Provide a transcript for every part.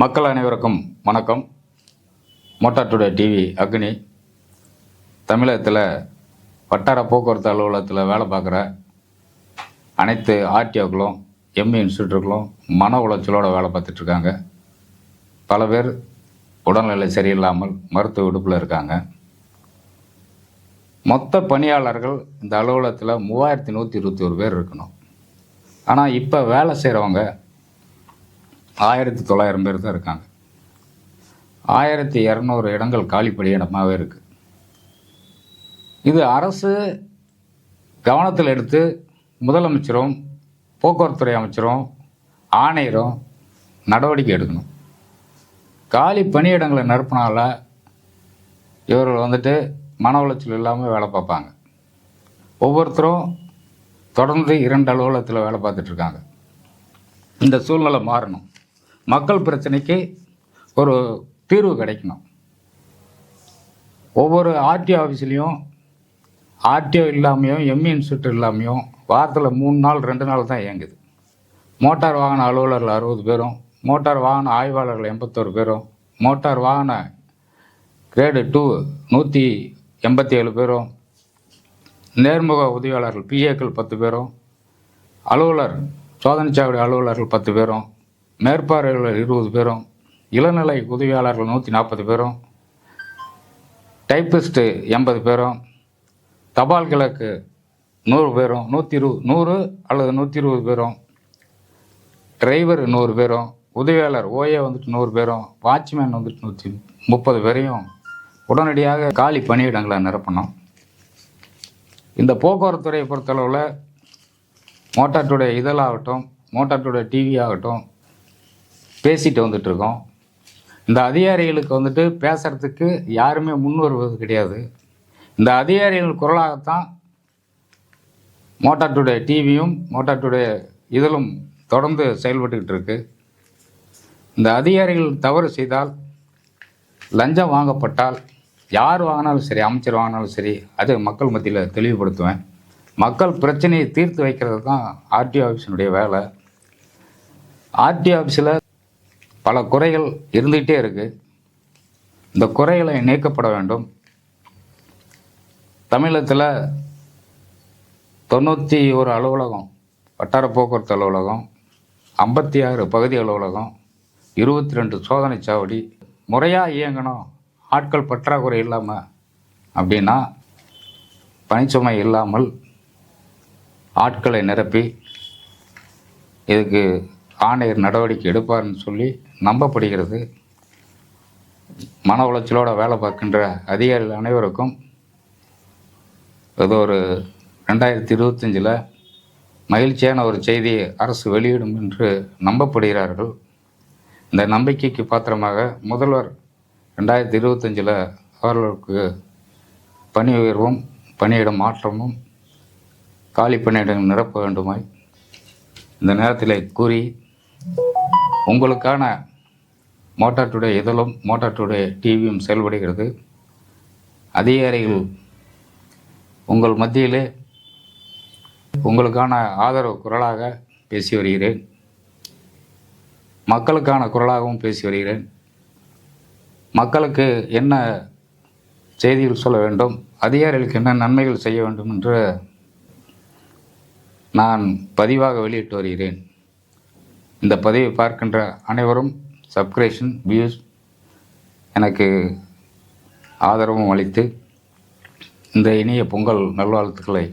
மக்கள் அனைவருக்கும் வணக்கம். மோட்டார் டுடே டிவி அக்னி. தமிழகத்தில் வட்டார போக்குவரத்து அலுவலகத்தில் வேலை பார்க்குற அனைத்து ஆர்டிஓக்களும் எம்இ இன்ஸ்டியூட்டுகளும் மன உளைச்சலோடு வேலை பார்த்துட்ருக்காங்க. பல பேர் உடல்நிலை சரியில்லாமல் மருத்துவ விடுப்பில் இருக்காங்க. மொத்த பணியாளர்கள் இந்த அலுவலகத்தில் மூவாயிரத்தி நூற்றி இருபத்தி ஒரு பேர் இருக்கணும். ஆனால் இப்போ வேலை செய்கிறவங்க ஆயிரத்தி தொள்ளாயிரம் பேர் தான் இருக்காங்க. ஆயிரத்தி இரநூறு இடங்கள் காலி பணியிடமாகவே இருக்குது இது அரசு கவனத்தில் எடுத்து முதலமைச்சரும் போக்குவரத்துறை அமைச்சரும் ஆணையரும் நடவடிக்கை எடுக்கணும். காலி பணியிடங்களை நிரப்பினால இவர்கள் வந்துட்டு மன உளைச்சல் இல்லாமல் வேலை பார்ப்பாங்க. ஒவ்வொருத்தரும் தொடர்ந்து இரண்டு அலுவலகத்தில் வேலை பார்த்துட்ருக்காங்க இந்த சூழ்நிலை மாறணும். மக்கள் பிரச்சனைக்கு ஒரு தீர்வு கிடைக்கணும். ஒவ்வொரு ஆர்டிஓ ஆஃபீஸ்லேயும் ஆர்டிஓ இல்லாமையும் எம்இ இன்ஸ்டியூட் இல்லாமையும் வாரத்தில் மூணு நாள் ரெண்டு நாள் தான் இயங்குது. மோட்டார் வாகன அலுவலர்கள் அறுபது பேரும் மோட்டார் வாகன ஆய்வாளர்கள் எண்பத்தோரு பேரும் மோட்டார் வாகன கிரேடு டூ நூற்றி எண்பத்தி ஏழு பேரும் நேர்முக உதவியாளர்கள் பிஏக்கள் பத்து பேரும் அலுவலர் சோதனைச்சாவடி அலுவலர்கள் பத்து பேரும் மேற்பார்வையாளர் இருபது பேரும் இளநிலை உதவியாளர்கள் நூற்றி நாற்பது பேரும் டைப்பிஸ்ட்டு எண்பது பேரும் தபால் கிழக்கு நூறு பேரும் நூற்றி இரு நூறு அல்லது நூற்றி இருபது பேரும் டிரைவர் நூறு பேரும் உதவியாளர் ஓஏ வந்துட்டு நூறு பேரும் வாட்ச்மேன் வந்துட்டு நூற்றி முப்பது பேரையும் உடனடியாக காலி பணியிடங்களை நிரப்பணும். இந்த போக்குவரத்துறையை பொறுத்தளவில் மோட்டார் டுடே இதழாகட்டும் மோட்டார் டுடே டிவி ஆகட்டும் பேசிட்டு வந்துட்டு இருக்கோம் இந்த அதிகாரிகளுக்கு வந்துட்டு பேசுறதுக்கு யாருமே முன் வருவது கிடையாது. இந்த அதிகாரிகள் குரலாகத்தான் மோட்டார் டுடே டிவியும் மோட்டார் டுடே இதழும் தொடர்ந்து செயல்பட்டுக்கிட்டு இருக்கு இந்த அதிகாரிகள் தவறு செய்தால் லஞ்சம் வாங்கப்பட்டால் யார் வாங்கினாலும் சரி அமைச்சர் வாங்கினாலும் சரி அது மக்கள் மத்தியில் தெளிவுபடுத்துவேன். மக்கள் பிரச்சனையை தீர்த்து வைக்கிறது தான் ஆர்டிஓ ஆஃபீஸினுடைய வேலை. ஆர்டிஓ ஆஃபீஸில் பல குறைகள் இருந்துகிட்டே இருக்குது இந்த குறைகளை நீக்கப்பட வேண்டும். தமிழகத்தில் தொண்ணூற்றி ஒரு அலுவலகம் வட்டார போக்குவரத்து அலுவலகம் ஐம்பத்தி ஆறு பகுதி அலுவலகம் இருபத்தி ரெண்டு சோதனை சாவடி முறையாக இயங்கணும். ஆட்கள் பற்றாக்குறை இல்லாமல் அப்படின்னா பணிச்சுமை இல்லாமல் ஆட்களை நிரப்பி இதுக்கு ஆணையர் நடவடிக்கை எடுப்பார்னு சொல்லி நம்பப்படுகிறது. மன உளைச்சலோடு வேலை பார்க்கின்ற அதிகாரிகள் அனைவருக்கும் இது ஒரு ரெண்டாயிரத்தி இருபத்தஞ்சில் மகிழ்ச்சியான ஒரு செய்தியை அரசு வெளியிடும் என்று நம்பப்படுகிறார்கள். இந்த நம்பிக்கைக்கு பாத்திரமாக முதல்வர் ரெண்டாயிரத்தி இருபத்தஞ்சில் அவர்களுக்கு பணி உயர்வும் பணியிட மாற்றமும் காலி பணியிடங்கள் நிரப்ப வேண்டுமாய் இந்த நேரத்தில் கூறி உங்களுக்கான மோட்டார் டுடே இதழும் மோட்டார் டுடே டிவியும் செயல்படுகிறது. அதிகாரிகள் உங்கள் மத்தியிலே உங்களுக்கான ஆதரவு குரலாக பேசி வருகிறேன். மக்களுக்கான குரலாகவும் பேசி வருகிறேன். மக்களுக்கு என்ன செய்திகள் சொல்ல வேண்டும் அதிகாரிகளுக்கு என்ன நன்மைகள் செய்ய வேண்டும் என்று நான் பதிவாக வெளியிட்டு வருகிறேன். இந்த பதிவை பார்க்கின்ற அனைவரும் சப்ஸ்கிரேஷன் வியூஸ் எனக்கு ஆதரவும் அளித்து இந்த இனிய பொங்கல் நல்வாழ்த்துக்களை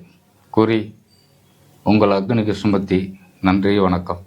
கூறி உங்கள் அக்னி கிருஷ்ணமூர்த்தி நன்றி வணக்கம்.